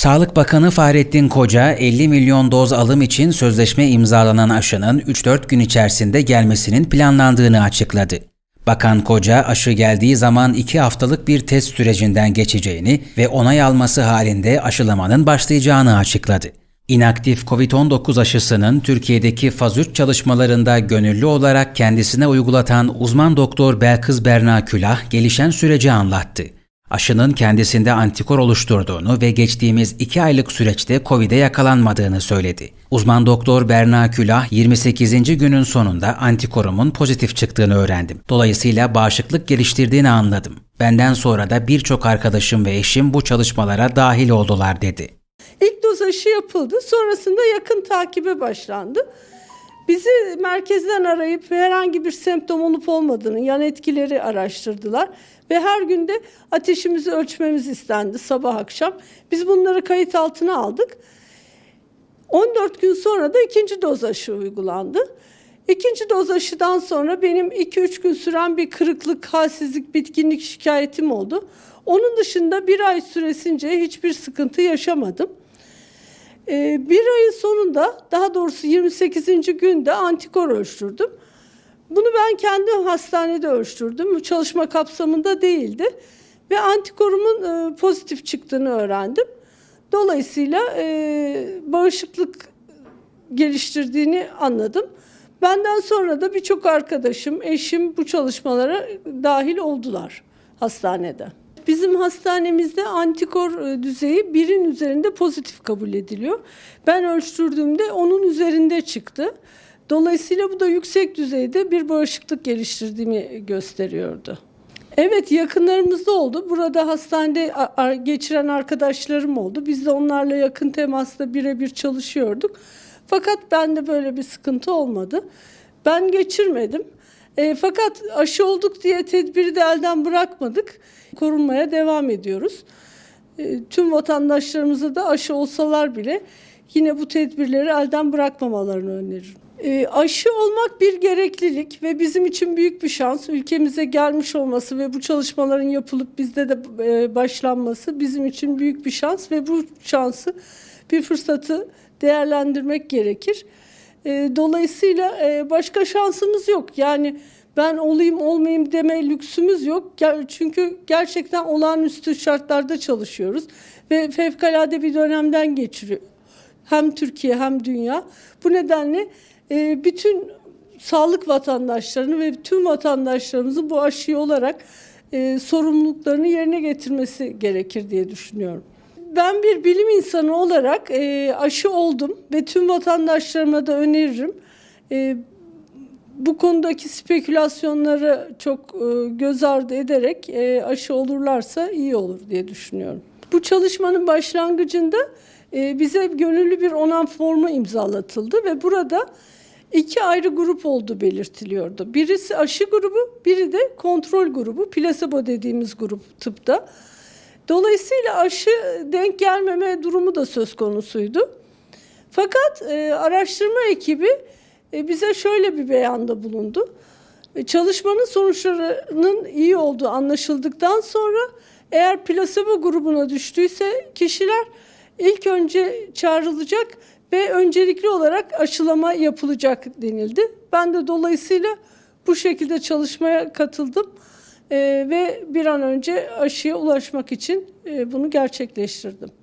Sağlık Bakanı Fahrettin Koca 50 milyon doz alım için sözleşme imzalanan aşının 3-4 gün içerisinde gelmesinin planlandığını açıkladı. Bakan Koca aşı geldiği zaman 2 haftalık bir test sürecinden geçeceğini ve onay alması halinde aşılamanın başlayacağını açıkladı. İnaktif COVID-19 aşısının Türkiye'deki faz 3 çalışmalarında gönüllü olarak kendisine uygulatan uzman doktor Belkız Berna Külah gelişen süreci anlattı. Aşının kendisinde antikor oluşturduğunu ve geçtiğimiz 2 aylık süreçte COVID'e yakalanmadığını söyledi. Uzman doktor Berna Külah 28. günün sonunda antikorumun pozitif çıktığını öğrendim. Dolayısıyla bağışıklık geliştirdiğini anladım. Benden sonra da birçok arkadaşım ve eşim bu çalışmalara dahil oldular dedi. İlk doz aşı yapıldı. Sonrasında yakın takibe başlandı. Bizi merkezden arayıp herhangi bir semptom olup olmadığını, yan etkileri araştırdılar. Ve her günde ateşimizi ölçmemiz istendi sabah akşam. Biz bunları kayıt altına aldık. 14 gün sonra da ikinci doz aşı uygulandı. İkinci doz aşıdan sonra benim 2-3 gün süren bir kırıklık, halsizlik, bitkinlik şikayetim oldu. Onun dışında bir ay süresince hiçbir sıkıntı yaşamadım. Ee, bir ayın sonunda daha doğrusu 28. günde antikor ölçtürdüm. Bunu ben kendi hastanede ölçtürdüm. Bu çalışma kapsamında değildi. Ve antikorumun e, pozitif çıktığını öğrendim. Dolayısıyla e, bağışıklık geliştirdiğini anladım. Benden sonra da birçok arkadaşım, eşim bu çalışmalara dahil oldular hastanede. Bizim hastanemizde antikor e, düzeyi birin üzerinde pozitif kabul ediliyor. Ben ölçtürdüğümde onun üzerinde çıktı. Dolayısıyla bu da yüksek düzeyde bir bağışıklık geliştirdiğimi gösteriyordu. Evet yakınlarımızda oldu. Burada hastanede geçiren arkadaşlarım oldu. Biz de onlarla yakın temasta birebir çalışıyorduk. Fakat bende böyle bir sıkıntı olmadı. Ben geçirmedim. E, fakat aşı olduk diye tedbiri de elden bırakmadık. Korunmaya devam ediyoruz. E, tüm vatandaşlarımıza da aşı olsalar bile yine bu tedbirleri elden bırakmamalarını öneririm. E, aşı olmak bir gereklilik ve bizim için büyük bir şans. Ülkemize gelmiş olması ve bu çalışmaların yapılıp bizde de e, başlanması bizim için büyük bir şans ve bu şansı bir fırsatı değerlendirmek gerekir. E, dolayısıyla e, başka şansımız yok. Yani ben olayım olmayayım deme lüksümüz yok. Çünkü gerçekten olağanüstü şartlarda çalışıyoruz ve fevkalade bir dönemden geçiriyor. Hem Türkiye hem dünya. Bu nedenle e, bütün sağlık vatandaşlarını ve tüm vatandaşlarımızın bu aşıyı olarak e, sorumluluklarını yerine getirmesi gerekir diye düşünüyorum. Ben bir bilim insanı olarak e, aşı oldum ve tüm vatandaşlarıma da öneririm. E, bu konudaki spekülasyonları çok e, göz ardı ederek e, aşı olurlarsa iyi olur diye düşünüyorum. Bu çalışmanın başlangıcında e, bize gönüllü bir onam formu imzalatıldı ve burada iki ayrı grup olduğu belirtiliyordu. Birisi aşı grubu, biri de kontrol grubu, plasebo dediğimiz grup tıpta. Dolayısıyla aşı denk gelmeme durumu da söz konusuydu. Fakat e, araştırma ekibi e, bize şöyle bir beyanda bulundu. E, çalışmanın sonuçlarının iyi olduğu anlaşıldıktan sonra eğer plasebo grubuna düştüyse kişiler ilk önce çağrılacak ve öncelikli olarak aşılama yapılacak denildi. Ben de dolayısıyla bu şekilde çalışmaya katıldım ve bir an önce aşıya ulaşmak için e, bunu gerçekleştirdim.